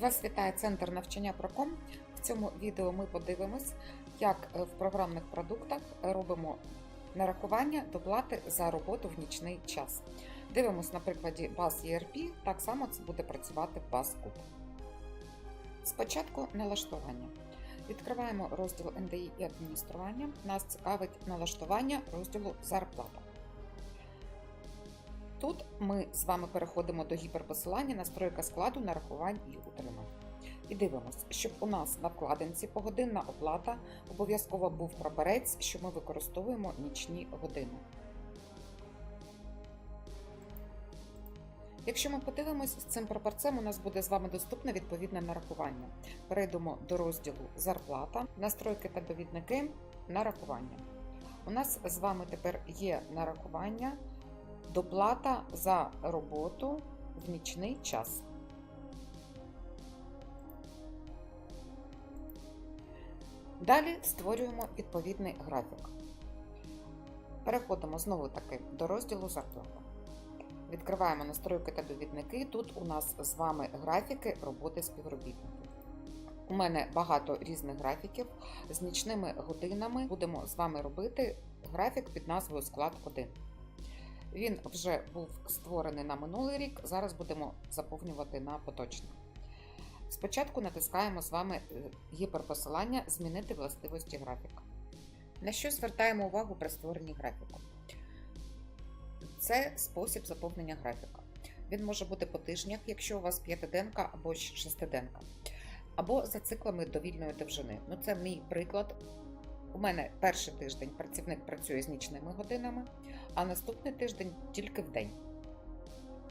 Вас вітає центр навчання Проком. В цьому відео ми подивимось, як е, в програмних продуктах робимо нарахування доплати за роботу в нічний час. Дивимось на прикладі баз ERP, так само це буде працювати в баз Куб. Спочатку налаштування. Відкриваємо розділ NDI і адміністрування. Нас цікавить налаштування розділу зарплата. Тут ми з вами переходимо до гіперпосилання настройка складу нарахувань і утримань. І дивимося, щоб у нас на вкладинці погодинна оплата обов'язково був прапорець, що ми використовуємо нічні години. Якщо ми подивимось, з цим прапорцем у нас буде з вами доступне відповідне нарахування. Перейдемо до розділу Зарплата, настройки та довідники, нарахування. У нас з вами тепер є нарахування доплата за роботу в нічний час. Далі створюємо відповідний графік. Переходимо знову таки до розділу зарплата. Відкриваємо настройки та довідники. Тут у нас з вами графіки роботи співробітників. У мене багато різних графіків. З нічними годинами будемо з вами робити графік під назвою Склад 1. Він вже був створений на минулий рік, зараз будемо заповнювати на поточний. Спочатку натискаємо з вами гіперпосилання Змінити властивості графіка. На що звертаємо увагу при створенні графіку? Це спосіб заповнення графіка. Він може бути по тижнях, якщо у вас п'ятиденка або шестиденка, або за циклами довільної довжини. Ну, це мій приклад. У мене перший тиждень працівник працює з нічними годинами, а наступний тиждень тільки в день.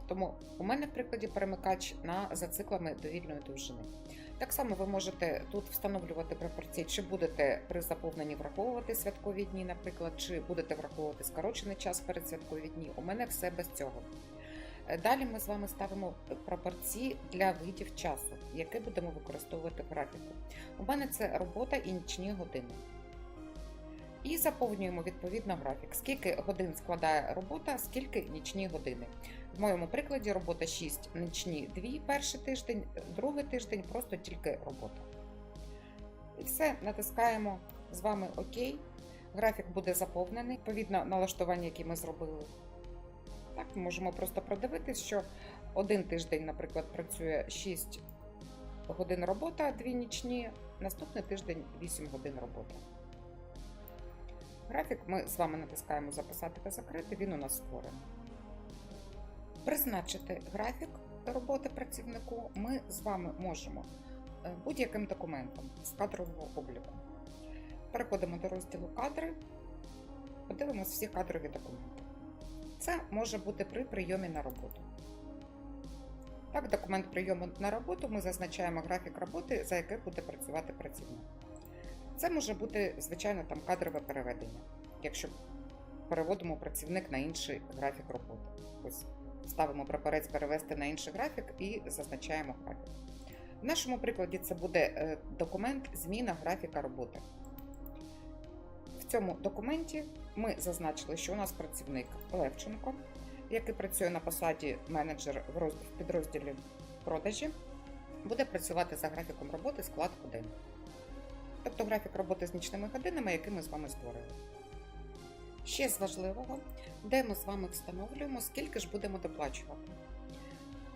Тому у мене в прикладі перемикач на за циклами довільної довжини. Так само ви можете тут встановлювати пропорції, чи будете при заповненні враховувати святкові дні, наприклад, чи будете враховувати скорочений час перед святкові дні. У мене все без цього. Далі ми з вами ставимо пропорції для видів часу, які будемо використовувати в графіку. У мене це робота і нічні години. І заповнюємо відповідно графік, скільки годин складає робота, скільки нічні години. В моєму прикладі робота 6, нічні 2 перший тиждень, другий тиждень просто тільки робота. І все, натискаємо з вами ОК. Графік буде заповнений, відповідно налаштування, які ми зробили. Так, можемо просто продивитись, що один тиждень, наприклад, працює 6 годин робота, 2 нічні, наступний тиждень 8 годин роботи. Графік ми з вами натискаємо Записати та закрити, він у нас створений. Призначити графік роботи працівнику ми з вами можемо будь-яким документом з кадрового обліку. Переходимо до розділу кадри, подивимося всі кадрові документи. Це може бути при прийомі на роботу. Так, документ прийому на роботу ми зазначаємо графік роботи, за який буде працювати працівник. Це може бути, звичайно, там кадрове переведення, якщо переводимо працівник на інший графік роботи. Ось ставимо прапорець перевести на інший графік і зазначаємо графік. В нашому прикладі це буде документ зміна графіка роботи. В цьому документі ми зазначили, що у нас працівник Левченко, який працює на посаді менеджер в підрозділі продажі, буде працювати за графіком роботи склад 1 тобто графік роботи з нічними годинами, який ми з вами створили. Ще з важливого, де ми з вами встановлюємо, скільки ж будемо доплачувати.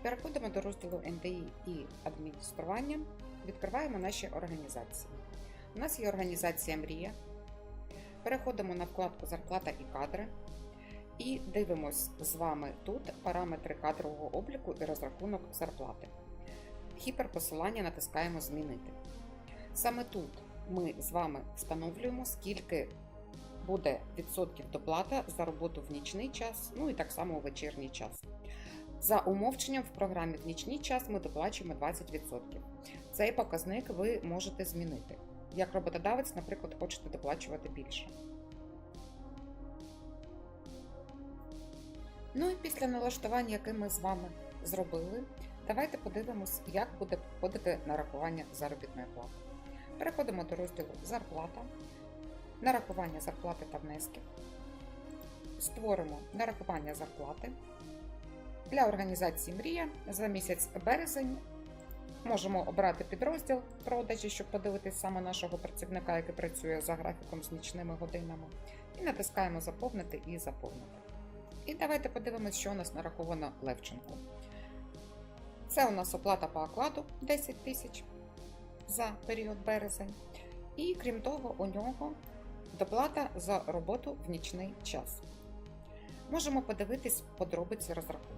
Переходимо до розділу NDI і адміністрування, відкриваємо наші організації. У нас є організація Мрія. Переходимо на вкладку Зарплата і кадри і дивимось з вами тут параметри кадрового обліку і розрахунок зарплати. Гіперпосилання натискаємо Змінити. Саме тут ми з вами встановлюємо, скільки буде відсотків доплата за роботу в нічний час, ну і так само у вечірній час. За умовченням в програмі в нічний час ми доплачуємо 20%. Цей показник ви можете змінити. Як роботодавець, наприклад, хочете доплачувати більше. Ну і після налаштування, яке ми з вами зробили, давайте подивимось, як буде проходити нарахування заробітної плати. Переходимо до розділу Зарплата, нарахування зарплати та внески. Створимо нарахування зарплати для організації Мрія за місяць березень Можемо обрати підрозділ продажі, щоб подивитись саме нашого працівника, який працює за графіком з нічними годинами. І натискаємо Заповнити і заповнити. І давайте подивимось, що у нас нараховано Левченку. Це у нас оплата по окладу 10 тисяч за період березень. І крім того, у нього доплата за роботу в нічний час. Можемо подивитись подробиці розрахунку.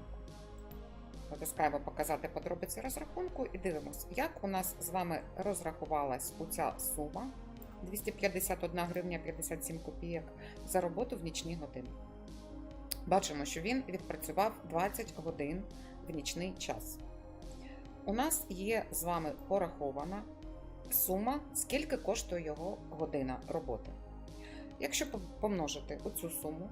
Натискаємо показати подробиці розрахунку і дивимося, як у нас з вами розрахувалась оця сума 251 гривня 57 копійок за роботу в нічні години. Бачимо, що він відпрацював 20 годин в нічний час. У нас є з вами порахована сума, скільки коштує його година роботи. Якщо помножити оцю суму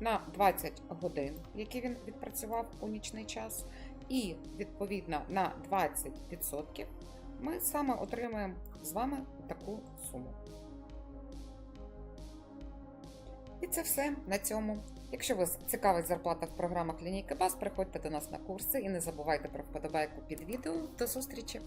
на 20 годин, які він відпрацював у нічний час, і відповідно на 20%, ми саме отримаємо з вами таку суму. І це все на цьому. Якщо вас цікавить зарплата в програмах лінійки БАС, приходьте до нас на курси і не забувайте про вподобайку під відео. До зустрічі!